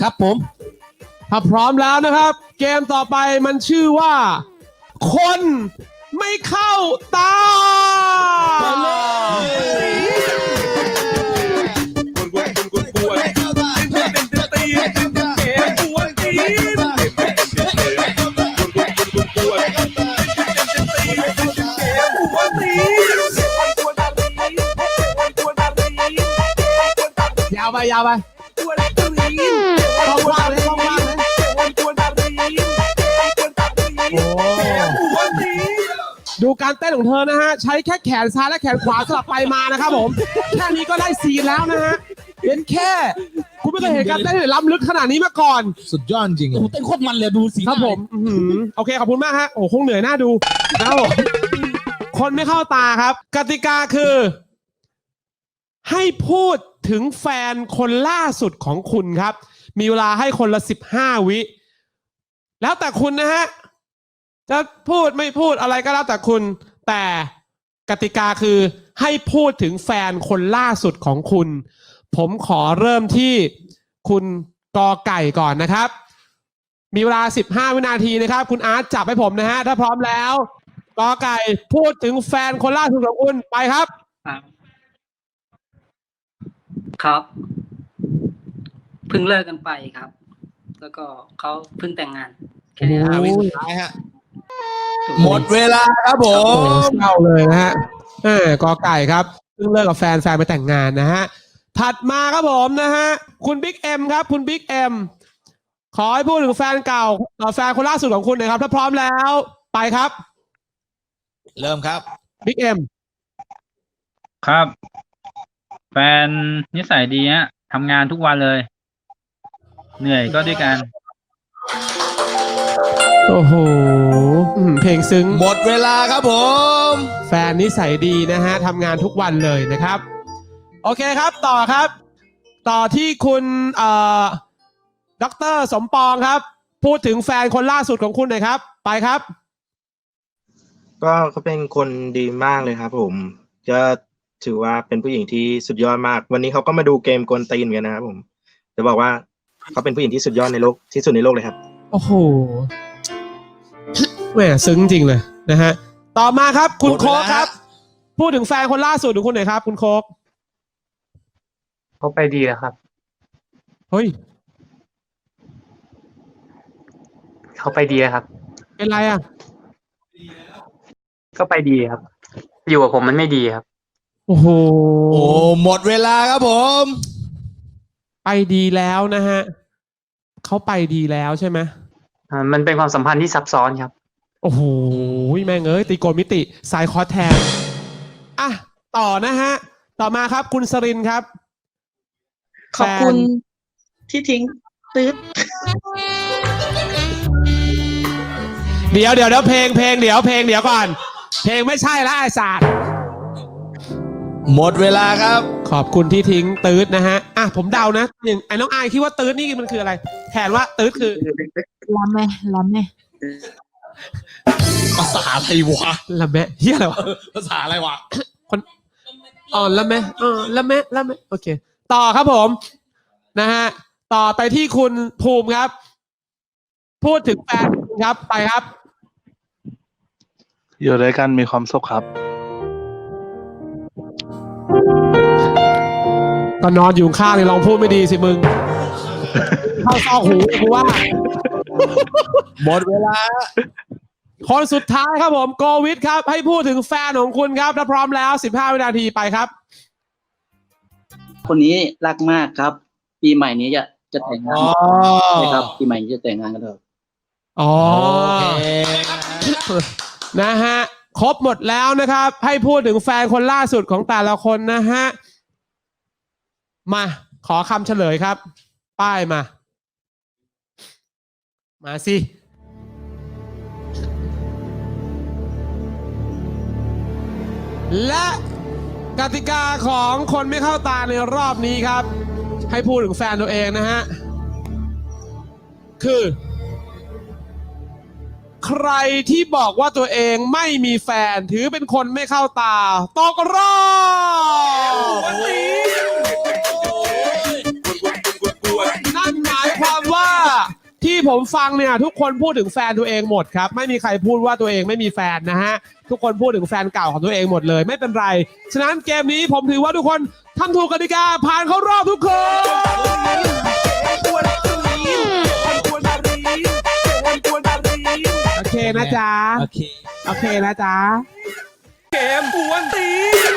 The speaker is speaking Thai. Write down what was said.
ครับผม ถ้าพร้อมแล้วนะครับ เกมต่อไปมันชื่อว่า คนไม่เข้าตายา วไปยาวไปลองว่างเลยลองว่างเลยโอ้ดูการเต้นของเธอนะฮะ ใช้แค่แขนซ้ายและแขนขวาสลับไปมานะครับผม แค่นี้ก็ได้ซีนแล้วนะฮะเป็นแค่ คุณไม่เคยเห็นการเต้นที่ล้ำลึกขนาดนี้มาก่อน สุดยอดจริงโอ้โหเต้นโคตรมันเลยดูสีครับผมอื้อหือโอเค ขอบคุณมากฮะ โอ้โหคงเหนื่อยหน้าดูนะครับผมคนไม่เข้าตาครับ กติกาคือ ให้พูด ถึงแฟนคนล่าสุดของคุณครับ มีเวลาให้คนละสิบห้าวิ แล้วแต่คุณนะฮะ จะพูดไม่พูดอะไรก็แล้วแต่คุณ แต่กติกาคือให้พูดถึงแฟนคนล่าสุดของคุณ ผมขอเริ่มที่คุณกอไก่ก่อนนะครับ มีเวลา 15 วินาทีนะครับ คุณอาร์ตจับให้ผมนะฮะ ถ้าพร้อมแล้วกอไก่พูดถึงแฟนคนล่าสุดของคุณไปครับ ครับครับเพิ่งเลิกกันไปครับ แล้วก็เขาเพิ่งแต่งงานแค่นี้ครับๆวิสุดท้ายฮะถูกหมดเวลาครับผโอ้โหม เศร้าเลยนะฮะเออกอไก่ครับเพิ่งเลิกกับแฟนแฟนไปแต่งงานนะฮะ ถัดมาครับผมนะฮะ คุณบิ๊กเอ็มครับ คุณบิ๊กเอ็มขอให้พูดถึงแฟนเก่าเอ่อแฟนคนล่าสุดของคุณหน่อยครับ ถ้าพร้อมแล้วไปครับเริ่มครับ บิ๊กเอ็มครับ แฟนนิสัยดีฮะทำงานทุกวันเลย เหนื่อยก็ด้วยกัน โอ้โหอืมเพลงซึ้ง หมดเวลาครับผม แฟนนิสัยดีนะฮะทำงานทุกวันเลยนะครับ โอเคครับต่อครับ ต่อที่คุณเอ่อดรสมปองครับ พูดถึงแฟนคนล่าสุดของคุณหน่อยครับ ไปครับ ก็เขาเป็นคนดีมากเลยครับผมก็ ถือว่าเป็นผู้หญิงที่สุดยอดมาก วันนี้เขาก็มาดูเกมกวนตีนกันนะครับผมจะบอกว่าเขาเป็นผู้หญิงที่สุดยอดในโลกที่สุดในโลกเลยครับ โอ้โหแหมซึ้งจริงเลยนะฮะ ต่อมาครับ คุณหมดเวโค้ลากครับฮะพูดถึงแฟนคนล่าสุดของคุณหน่อยครับ คุณโค้กเขาไปดีแล้วครับ เฮ้ยเขาไปดีแล้วครับ เป็นไรอะ ก็ไปดีครับ อยู่กับผมมันไม่ดีครับ โอ้โห โอ้หมดเวลาครับผม ไปดีแล้วนะฮะเขาไปดีแล้วใช่ไหมอ่ามันเป็นความสัมพันธ์ที่ซับซ้อนครับ โอ้โหแม่งเอ้ยตีโกนมิติสายคอร์สแทนอะต่อนะฮะ ต่อมาครับคุณสรินทร์ครับ ขอบคุณแฟนที่ทิ้งตืดเดี๋ยวเดี๋ยวเดี๋ยวเพลงเพลงเดี๋ยวเพลงเดี๋ยวก่อน เพลงไม่ใช่ละไอ้ศาสตร์ หมดเวลาครับ ขอบคุณที่ทิ้งตืดนะฮะ อะผมเดานะอย่างไอ้น้องอายคิดว่าตืดนี่มันคืออะไร แทนว่าตืดคือล้ำไหมล้ำไหมภาษาอะไรวะละแมะเฮียอะไรวะภาษาอะไรวะอ๋อละแมะอ๋อละแมะละแมะโอเค ต่อครับผม นะฮะ ต่อไปที่คุณภูมิครับ พูดถึงแฟนครับไปครับ อยู่ด้วยกันมีความสุขครับ ก็นอนอยู่ข้างเลยลองพูดไม่ดีสิมึง เข้าซอกหูกูว่า หมดเวลา คนสุดท้ายครับผมโกวิทครับ ให้พูดถึงแฟนของคุณครับ ถ้าพร้อมแล้ว 15 วินาทีไปครับ คนนี้รักมากครับ ปีใหม่นี้จะจะแต่งงานอ๋อนะครับปีใหม่นี้จะแต่งงานกันแล้วอ๋อโอเคนะฮะ ครบหมดแล้วนะครับ ให้พูดถึงแฟนคนล่าสุดของแต่ละคนนะฮะ มา ขอคำเฉลยครับ ป้ายมา มาสิและกติกาของคนไม่เข้าตาในรอบนี้ครับ ให้พูดถึงแฟนตัวเองนะฮะ คือ ใครที่บอกว่าตัวเองไม่มีแฟนถือเป็นคนไม่เข้าตาตกรอบ ผมฟังเนี่ยทุกคนพูดถึงแฟนตัวเองหมดครับ ไม่มีใครพูดว่าตัวเองไม่มีแฟนนะฮะ ทุกคนพูดถึงแฟนเก่าของตัวเองหมดเลย ไม่เป็นไร ฉะนั้นเกมนี้ผมถือว่าทุกคนทำถูกกติกาผ่านเข้ารอบทุกคน โอเคนะจ๊ะ โอเค โอเคนะจ๊ะ เกมกวนตีน